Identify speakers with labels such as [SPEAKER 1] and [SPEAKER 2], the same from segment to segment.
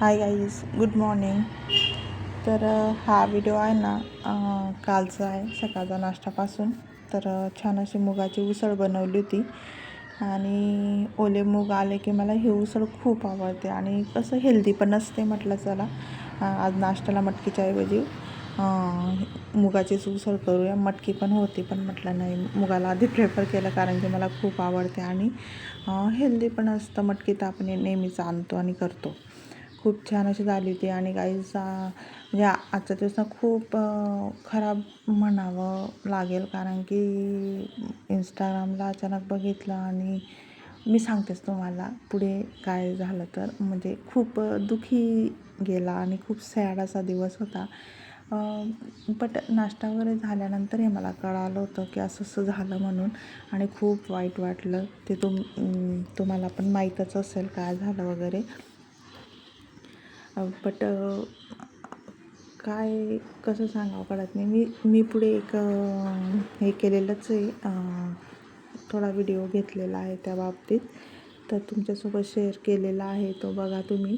[SPEAKER 1] Hi guys good morning तर हा video आहे ना कालचा आहे सकाळचा नाश्तापासून. तर छान अशी मुगाची उसळ बनवली होती. आणि ओले मूग आले की मला ही उसळ खूप आवडते आणि कसं हेल्दी पण असते म्हटलं चला. आज नाश्त्याला मटकीच्या ऐवजी मुगाचीच उसळ करूया. मटकी पण होती पण म्हटलं नाही मुगाला आधी प्रेफर केलं कारण की मला खूप आवडते आणि हेल्दी पण असतं मटकी तर आपण नेहमीच आणतो आणि करतो. खूप छान अशी झाली होती आणि काहीचा म्हणजे आजचा दिवस ना खूप खराब म्हणावं लागेल कारण की इंस्टाग्रामला अचानक बघितलं आणि मी सांगतेच तुम्हाला पुढे काय झालं तर. म्हणजे खूप दुखी गेला आणि खूप सॅड असा दिवस होता. बट नाश्ता वगैरे झाल्यानंतर हे मला कळालं होतं की असं असं झालं म्हणून आणि खूप वाईट वाटलं. ते तुम तुम्हाला पण माहीतच असेल काय झालं वगैरे. बट काय कसं सांगावं कळत नाही. मी मी पुढे एक हे केलेलंच आहे. थोडा व्हिडिओ घेतलेला आहे त्या बाबतीत. तर तुमच्यासोबत शेअर केलेला आहे तो बघा तुम्ही.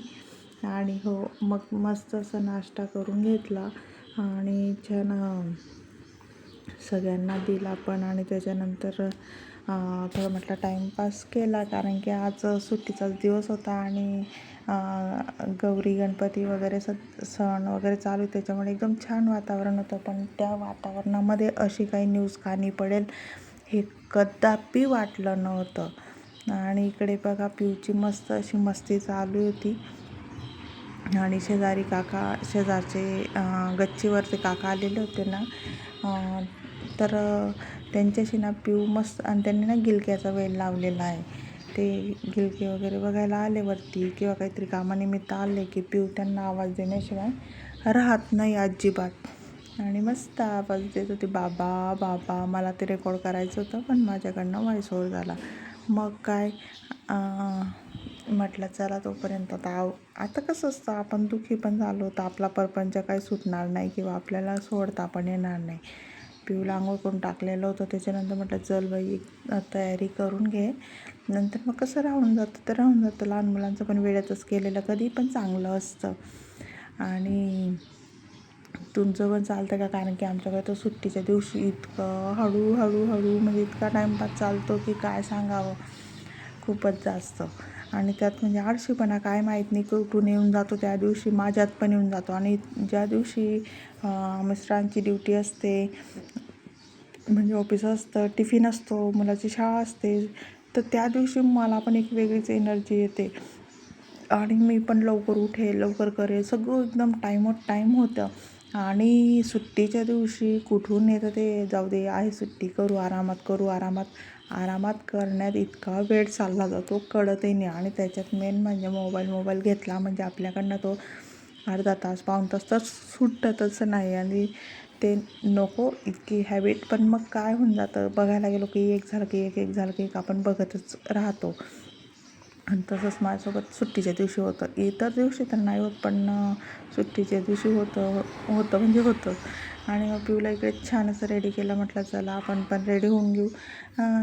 [SPEAKER 1] आणि हो मग मस्त असा नाश्ता करून घेतला. आणि छान सगळ्यांना दिला पण. आणि त्याच्यानंतर थोडं म्हटलं टाईमपास केला कारण की आज सुट्टीचाच दिवस होता आणि गौरी गणपती वगैरे स सण वगैरे चालू त्याच्यामुळे एकदम छान वातावरण होतं. पण त्या वातावरणामध्ये अशी काही न्यूज कानी पडेल हे कदापि वाटलं नव्हतं. आणि इकडे बघा पिऊची मस्त अशी मस्ती चालू होती. आणि शेजारी काका शेजारचे गच्चीवरचे काका आलेले होते ना तर त्यांच्याशी ना पिऊ मस्त आणि त्यांनी ना गिलक्याचा वेल लावलेला आहे. ते गिलके वगैरे बघायला आले वरती किंवा काहीतरी कामानिमित्त आले की पिऊ त्यांना आवाज देण्याशिवाय राहत नाही अजिबात. आणि मस्त आवाज देत होती बाबा बाबा मला ते रेकॉर्ड करायचं होतं पण माझ्याकडनं व्हॉइस ओव्हर झाला. मग काय म्हटलं चला तोपर्यंत आता आव आता कसं असतं आपण दुःखी पण झालो तर आपला परपंच काही सुटणार नाही किंवा आपल्याला सोडता पण येणार नाही. पिऊला आंघोळ करून टाकलेलं होतं. त्याच्यानंतर म्हटलं चल बाई तयारी करून घे. नंतर मग कसं राहून जातं तर राहून जातं. लहान मुलांचं पण वेळेतच केलेलं कधी पण चांगलं असतं. आणि तुमचं पण चालतं का? कारण की आमच्याकडे तर सुट्टीच्या दिवशी इतकं हळू हळू हळू म्हणजे इतका टाईमपास चालतो की काय सांगावं? खूपच जास्त. आणि त्यात म्हणजे आळशीपणा काय माहीत नाही कुठून येऊन जातो त्या दिवशी माझ्यात पण येऊन जातो. आणि ज्या दिवशी मिस्टरांची ड्युटी असते म्हणजे ऑफिस असतं टिफिन असतो मुलाची शाळा असते तर त्या दिवशी मला पण एक वेगळीच एनर्जी येते. आणि मी पण लवकर उठे लवकर करे सगळं एकदम टाईमवर टाईम होतं. आणि सुट्टीच्या दिवशी कुठून येतं ते जाऊ दे आहे सुट्टी करू आरामात करू आरामात. आरामात करण्यात इतका वेळ चालला जातो कळतही नाही. आणि त्याच्यात मेन म्हणजे मोबाईल मोबाईल घेतला म्हणजे आपल्याकडनं तो अर्धा तास पाऊण तास तर सुटतच नाही. आणि ते नको इतकी हॅबिट पण मग काय होऊन जातं? बघायला गेलो की एक झालं की एक एक झालं की एक आपण बघतच राहतो. आणि तसंच माझ्यासोबत सुट्टीच्या दिवशी होतं. इतर दिवशी तर नाही होत पण सुट्टीच्या दिवशी होतं होतं म्हणजे होतं. आणि मग पिऊला इकडे छान असं रेडी केलं. म्हटलं चला आपण पण रेडी होऊन घेऊ.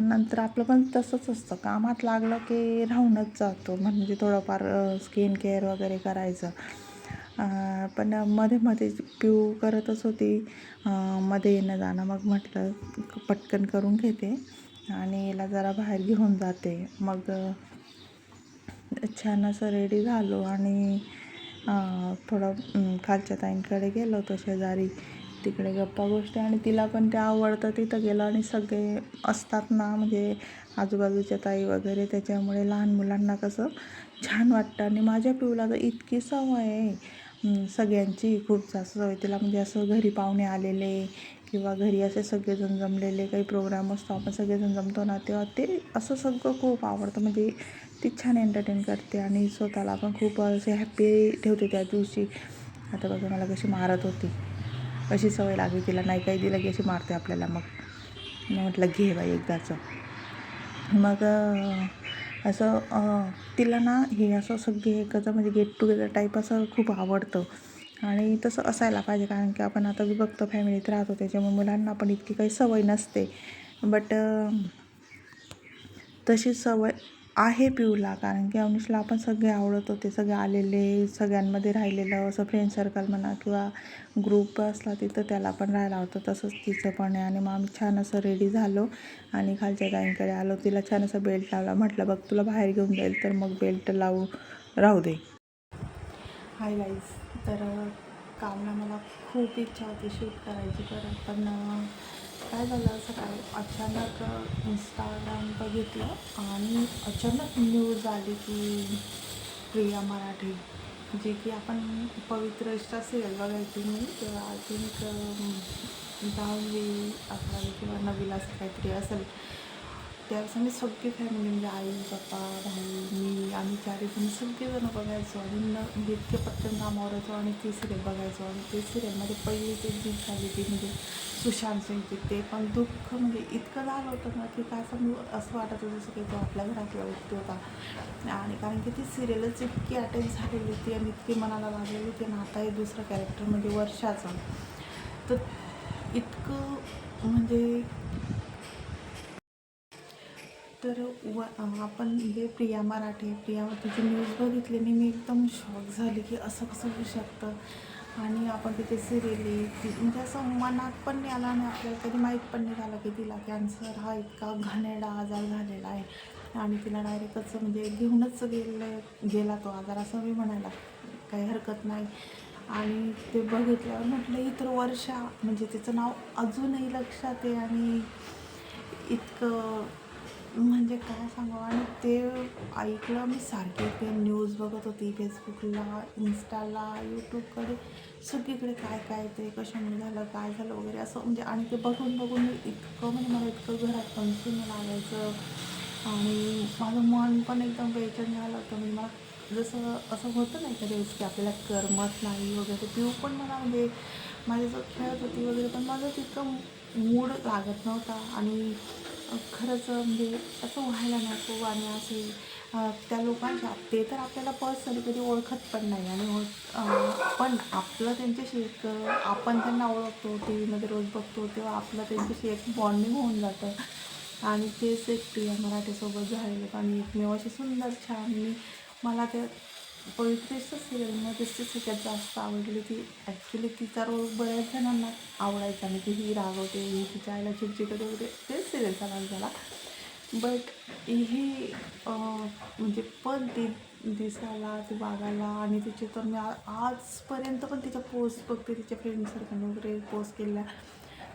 [SPEAKER 1] नंतर आपलं पण तसंच असतं. कामात लागलं की राहूनच जातो. म्हणजे थोडंफार स्किन केअर वगैरे करायचं. पण मध्ये मध्ये पिऊ करतच होती. मध्ये येणं जाणं. मग म्हटलं पटकन करून घेते. आणि याला जरा बाहेर घेऊन जाते. मग छान असं रेडी झालो. आणि थोडं खालच्या ताईंकडे गेलो होतो शेजारी. तिकडे गप्पा गोष्टी आणि तिला पण ते आवडतं तिथं गेलं आणि सगळे असतात ना म्हणजे आजूबाजूच्या ताई वगैरे त्याच्यामुळे लहान मुलांना कसं छान वाटतं. आणि माझ्या पिऊला तर इतकी सवय आहे. सगळ्यांची खूप जास्त सवय. तिला म्हणजे असं घरी पाहुणे आलेले किंवा घरी असे सगळेजण जमलेले काही प्रोग्राम असतो आपण सगळेजण जमतो ना तेव्हा ते असं सगळं खूप आवडतं. म्हणजे ती छान एंटरटेन करते आणि स्वतःला पण खूप असे हॅप्पी ठेवते त्या दिवशी. आता बघा मला कशी मारत होती. अशी सवय लागली तिला नाही काही दिलं की अशी मारते आपल्याला मग. म्हटलं घे बाई एकदाचं मग असं तिला ना हे असं सगळे एकत्र म्हणजे गेट टुगेदर टाईप असं खूप आवडतं. आणि तसं असायला पाहिजे कारण की आपण आता विभक्त फॅमिलीत राहतो त्याच्यामुळे मुलांना पण इतकी काही सवय नसते. बट तशी सवय आहे पिऊला. कारण की अवनीशला आपण सगळे आवडत होते सगळे आलेले सगळ्यांमध्ये राहिलेलं असं फ्रेंड सर्कल म्हणा किंवा ग्रुप असला तिथं त्याला पण राहायला होतं. तसंच तिचं पण आहे. आणि मग आम्ही छान असं रेडी झालो आणि खालच्या गाईंकडे आलो. तिला छान असं बेल्ट लावला. म्हटलं बघ तुला बाहेर घेऊन जाईल तर मग बेल्ट लावू राहू दे. हाय गाईज तर कामला मला खूप इच्छा होती शूट करायची तर पण काय झालं सकाळी अचानक इंस्टाग्राम बघितलं आणि अचानक न्यूज आली की प्रिया मराठी जे की आपण पवित्र इष्टा सिरियल बघायची मी तेव्हा आय थिंक दहावी अकरावी किंवा नववीला असं काहीतरी असेल. त्यावेळेस सगळी फॅमिली म्हणजे आई पप्पा भाऊ मी आम्ही चारी सगळेजण बघायचो आणि न म्हणजे इतके पटकन कामावरायचो आणि ते सिरियल बघायचो आणि ते सिरियलमध्ये पहिली ते जीत झाली ती म्हणजे सुशांत सिंगची ते पण दुःख म्हणजे इतकं झालं होतं ना की काय समजू असं वाटत होतं जसं की तो आपल्या घरातला व्यक्ती होता आणि कारण की ती सिरियलच इतकी अटेंड झालेली होती आणि इतकी मनाला लागलेली होती आणि आता हे दुसरं कॅरेक्टर म्हणजे वर्षाचं तर इतकं म्हणजे तर व आपण जे प्रिया मराठे प्रिया तिची न्यूज बघितली. आणि मी एकदम शॉक झाली की असं कसं होऊ शकतं? आणि आपण तिथे सिरियली म्हणजे असं मनात पण नाही आला आणि आपल्याला कधी माहीत पण नाही झालं की तिला कॅन्सर हा इतका घाणेरडा आजार झालेला आहे. आणि तिला डायरेक्टच म्हणजे घेऊनच गेले गेला तो आजार असं मी म्हणायला काही हरकत नाही. आणि ते बघितल्यावर म्हटलं इतर तर वर्षा म्हणजे तिचं नाव अजूनही लक्षात आहे आणि इतकं म्हणजे काय सांगावं आणि ते ऐकलं मी सारखे ते न्यूज बघत होती फेसबुकला इन्स्टाला यूट्यूबकडे सगळीकडे काय काय ते कशामुळे झालं काय झालं वगैरे असं. म्हणजे आणि ते बघून बघून मी इतकं म्हणजे मला इतकं घरात कन्फ्युजन लागायचं. आणि माझं मन पण एकदम बेचन झालं होतं. म्हणजे मला जसं असं होतं नाही एखाद्या वेळेस की आपल्याला करमत नाही वगैरे. पिऊ पण मला म्हणजे माझ्यासोबत खेळत होती वगैरे पण माझं तितकं मूड लागत नव्हता. आणि खरंच म्हणजे असं व्हायला नको आणि असे त्या लोकांच्या ते तर आपल्याला पर्सनली कधी ओळखत पण नाही आणि ओळख- पण आपलं त्यांच्याशी एक आपण त्यांना ओळखतो टी व्हीमध्ये रोज बघतो तेव्हा आपलं त्यांच्याशी एक बॉन्डिंग होऊन जातं. आणि तेच एक प्रिया मराठीसोबत झालेलं. आणि एकमेव अशी सुंदर छान मी मला त्या पवित्रेच्या सिरियलमध्ये तिसरीच सगळ्यात जास्त आवडली ती ॲक्च्युली तिचा रोल बऱ्याच जणांना आवडायचा. आणि की ही रागवते ही तिच्या आईला चिडचिडत वगैरे. तेच सिरियलचा भाग झाला बट ही म्हणजे पण ती दिसायला ती वागायला आणि तिचे तर मी आजपर्यंत पण तिच्या पोस्ट बघते. तिच्या फ्रेंड सर्कलने वगैरे पोस्ट केल्या.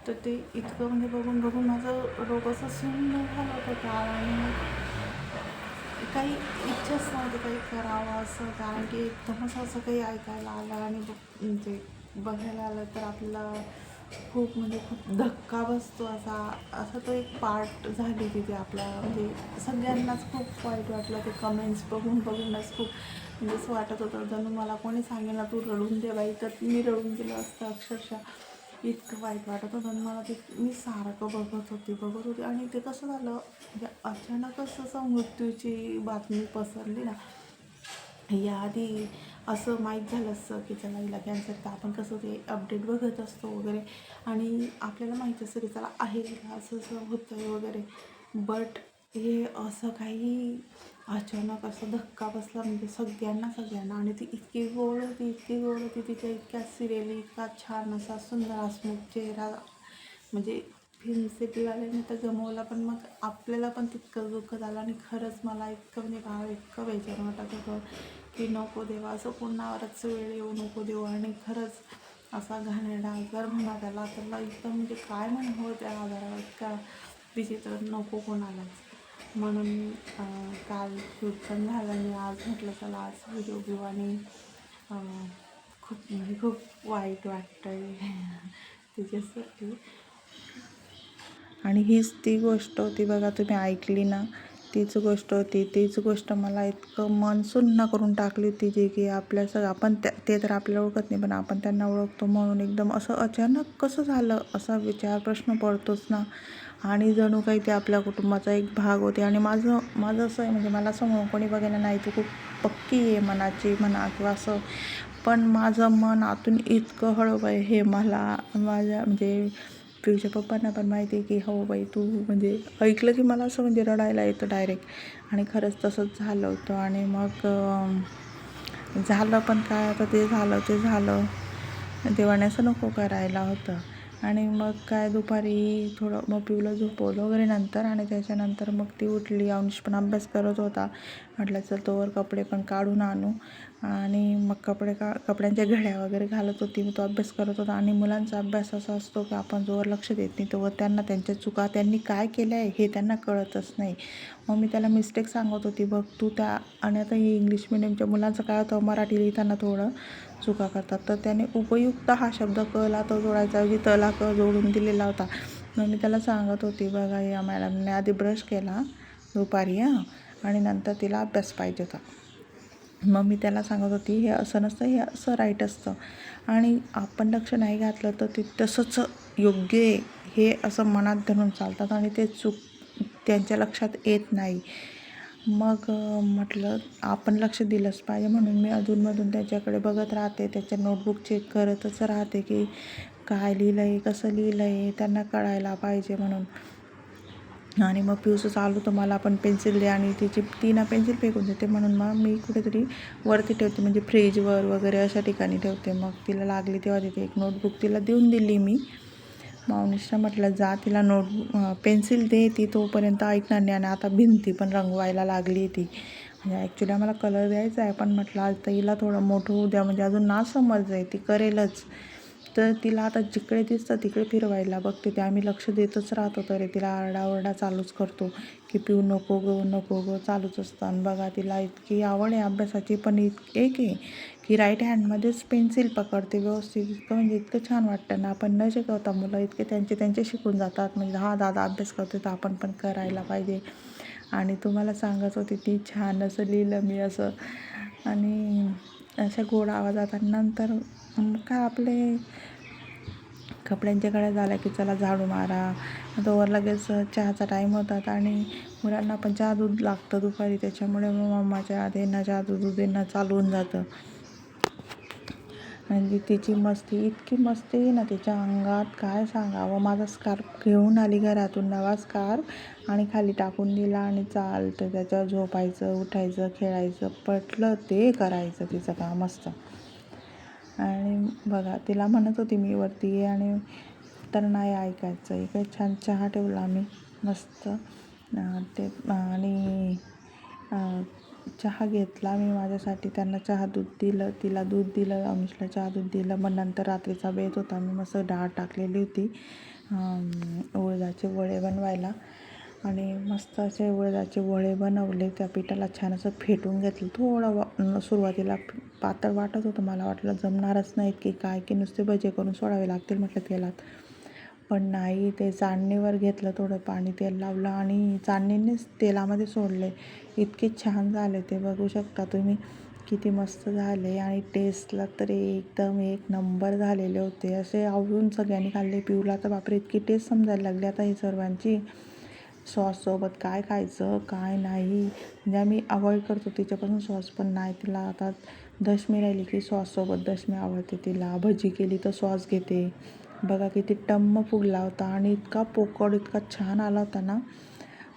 [SPEAKER 1] तर ते इतकं म्हणजे बघून बघून माझं रोग असं सुंदर झालं होतं. का आणि काही इच्छाच नव्हती काही करावं असं कारण की एकदमच असं काही ऐकायला आलं आणि बघ- म्हणजे बघायला आलं तर आपला खूप म्हणजे खूप धक्का बसतो असा असा तो एक पार्ट झाली तिथे आपला म्हणजे सगळ्यांनाच खूप वाईट वाटलं ते कमेंट्स बघून बघूनच खूप म्हणजे असं वाटत होतं. जणू मला कोणी सांगेल ना तू रडून दे बाई. तर मी रडून दिलं असतं अक्षरशः. इतकं वाईट वाटत होतं आणि मला ते मी सारखं बघत होती बघत होती. आणि ते कसं झालं म्हणजे अचानकच असं मृत्यूची बातमी पसरली ना याआधी असं माहीत झालं असतं की त्याला हिला कॅन्सर तर आपण कसं ते अपडेट बघत असतो वगैरे. आणि आपल्याला माहीत असतं की त्याला आहे असं असं होतं आहे वगैरे. बट हे असं काही अचानक असा धक्का बसला म्हणजे सगळ्यांना सगळ्यांना. आणि ती इतकी गोड होती इतकी गोड होती तिच्या इतक्या सिरेली इतका छान असा सुंदर हसमुख चेहरा. म्हणजे फिल्म सिटीवाल्याने तर गमवला पण मग आपल्याला पण तितकं दुःख झालं आणि खरंच मला इतकं म्हणजे भाव इतकं बेजार वाटत होतं की नको देवा असं पुन्हावरच वेळ येऊ नको देऊ. आणि खरंच असा घाणेरडा आजार म्हणा त्याला त्याला एकदम म्हणजे काय म्हणू त्या आजारावर? इतका विचित्र नको कोणालाच. म्हणून काल शूट पण झालं आणि आज म्हटलं चला आज व्हिडिओ घेऊ आणि खूप म्हणजे खूप वाईट वाटतं आहे त्याच्यासाठी आणि हीच ती गोष्ट होती बघा तुम्ही ऐकली ना तीच गोष्ट होती. तीच गोष्ट मला इतकं मन सुन्न करून टाकली होती जी की आपल्या सगळं आपण त्या ते तर आपल्याला ओळखत नाही पण आपण त्यांना ओळखतो म्हणून एकदम असं अचानक कसं झालं असा विचार प्रश्न पडतोच ना. आणि जणू काही ते आपल्या कुटुंबाचा एक भाग होते. आणि माझं माझं असं आहे म्हणजे मला समोर कोणी बघायला नाही तू खूप पक्की आहे मनाची म्हणा किंवा असं. पण माझं मन आतून इतकं हळव आहे हे मला माझ्या म्हणजे पिऊच्या पप्पांना पण माहिती आहे की हो बाई तू म्हणजे ऐकलं की मला असं म्हणजे रडायला येतं डायरेक्ट आणि खरंच तसंच झालं होतं. आणि मग झालं पण काय आता ते झालं ते झालं. देवाने असं नको करायला होतं. आणि मग काय दुपारी थोडं मग पिऊला झोपवलं वगैरे नंतर आणि त्याच्यानंतर मग ती उठली. अंश पण अभ्यास करत होता. म्हटलं चल तोवर कपडे पण काढून आणू. आणि मग कपडे का कपड्यांच्या घड्या वगैरे घालत होती. मग तो अभ्यास करत होता. आणि मुलांचा अभ्यास असा असतो की आपण जोवर लक्ष देत नाही तोवर त्यांना त्यांच्या चुका त्यांनी काय केलं आहे हे त्यांना कळतच नाही. मग मी त्याला मिस्टेक सांगत होती. बघ तू त्या आणि आता ही इंग्लिश मिडियमच्या मुलांचं काय होतं मराठी लिहिताना थोडं चुका करतात. तर त्याने उपयुक्त हा शब्द कला तो जोडायचा ऐवजी तला क जोडून दिलेला होता. मग मी त्याला सांगत होती बघा या मॅडमने आधी ब्रश केला दुपारी हां आणि नंतर तिला अभ्यास पाहिजे होता. मग मी त्याला सांगत होती हे असं नसतं हे असं राईट असतं. आणि आपण लक्ष नाही घातलं तर ते तसंच योग्य आहे. हे असं मनात धरून चालतात आणि ते चूक त्यांच्या लक्षात येत नाही. मग म्हटलं आपण लक्ष दिलंच पाहिजे म्हणून मी अधूनमधून त्याच्याकडे बघत राहते. त्याच्या नोटबुक चेक करतच राहते की काय लिहिलं आहे कसं लिहिलं आहे त्यांना कळायला पाहिजे म्हणून. आणि मग पिऊसच आलो तर मला पण पेन्सिल दे आणि तिची ती ना पेन्सिल फेकून देते म्हणून मग मी कुठेतरी वरती ठेवते म्हणजे फ्रीजवर वगैरे अशा ठिकाणी ठेवते. मग तिला लागली तेव्हा तिथे एक नोटबुक तिला देऊन दिली मी. मावनिशला म्हटलं जा तिला नोट पेन्सिल दे ती तोपर्यंत ऐकणार नाही. आणि आता भिंती पण रंगवायला लागली ती. म्हणजे ॲक्च्युली आम्हाला कलर द्यायचा आहे पण म्हटलं आज तर हिला थोडं मोठं होऊ द्या म्हणजे अजून ना समज आहे ती करेलच. तर तिला आता जिकडे दिसतं तिकडे फिरवायला बघते ते. आम्ही लक्ष देतच राहतो तरी तिला आरडाओरडा चालूच करतो की पिऊ नको गो नको गो चालूच असतं. आणि बघा तिला इतकी आवड आहे अभ्यासाची पण इत एक आहे की राईट हँडमध्येच पेन्सिल पकडते व्यवस्थित. इतकं म्हणजे इतकं छान वाटतं ना. आपण न शिकवता मुलं इतके त्यांचे त्यांचे शिकून जातात. म्हणजे हा दादा अभ्यास करतो तर आपण पण करायला पाहिजे. आणि तुम्हाला सांगत होती ती छान असं लिहिलं मी असं. आणि अशा गोड आवाजात आणि नंतर काय आपले कपड्यांच्या गड्या झाल्या की चला झाडू मारा. तोवर लगेच चहाचा टाईम होतात आणि मुलांना पण चहा दूध लागतं दुपारी. त्याच्यामुळे मग मम्माच्या देणं चहा दूध दूध देणं चालू होऊन जातं. म्हणजे तिची मस्ती इतकी मस्ती आहे ना तिच्या अंगात. काय सांगावं? माझा स्कार्फ घेऊन आली घरातून नवा स्कार्फ आणि खाली टाकून दिला आणि चालतं. त्याच्यावर झोपायचं उठायचं खेळायचं पटलं ते करायचं तिचं काम असतं. आणि बघा तिला म्हणत होती मी वरती ये आणि तर नाही ऐकायचं. इकडे छान चहा ठेवला मी मस्त. ते आणि चहा घेतला. मी माझ्यासाठी त्यांना चहा दूध दिलं. तिला दूध दिलं. अमिषला चहा दूध दिलं. मग नंतर रात्रीचा बेत होता. मी मस्त डाळ टाकलेली होती. उळदाचे वडे बनवायला. आणि मस्त असे उळदाचे वडे बनवले. त्या पिठाला छान असं फेटून घेतलं. थोडं सुरुवातीला पातळ वाटत होतं. मला वाटलं जमणारच नाहीत की काय की नुसते भजे करून सोडावे लागतील म्हटलं तेलात पण नाही ते चाळणीवर घेतलं थोडं पाणी तेल लावलं आणि चाळणीनेच तेलामध्ये सोडले. इतके छान झाले ते बघू शकता तुम्ही. किती मस्त झाले आणि टेस्टला तर एकदम एक नंबर झालेले होते. असे आवडून सगळ्यांनी खाल्ले. पिवला तर बापरे इतकी टेस्ट समजायला लागली आता ही सर्वांची. सॉससोबत काय खायचं काय नाही. म्हणजे आम्ही अवॉइड करतो तिच्यापासून सॉस पण नाही तिला आता दशमी राहिली की सॉससोबत दशमी आवडते तिला. भजी केली तर सॉस घेते. बघा किती टम्म फुगला होता आणि इतका पोकळ इतका छान आला होता ना.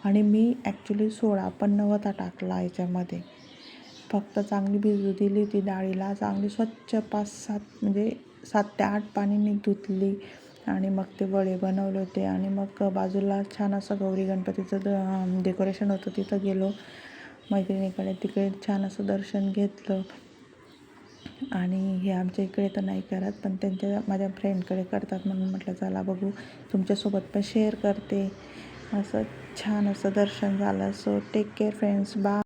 [SPEAKER 1] आणि मी ॲक्च्युली सोळा पण नव्हता टाकला याच्यामध्ये. फक्त चांगली भिजू दिली ती डाळीला चांगली स्वच्छ पाच सात म्हणजे सात ते आठ पाणीने धुतली आणि मग ते वडे बनवले होते. आणि मग बाजूला छान असं गौरी गणपतीचं द डेकोरेशन होतं तिथं गेलो. मैत्रिणीकडे तिकडे छान असं दर्शन घेतलं. आणि हे आमच्या इकडे तर नाही करत पण त्यांच्या माझ्या फ्रेंडकडे करतात म्हणून म्हटलं चला बघू तुमच्यासोबत पण शेअर करते. असं छान असं दर्शन झालं. सो टेक केअर फ्रेंड्स बा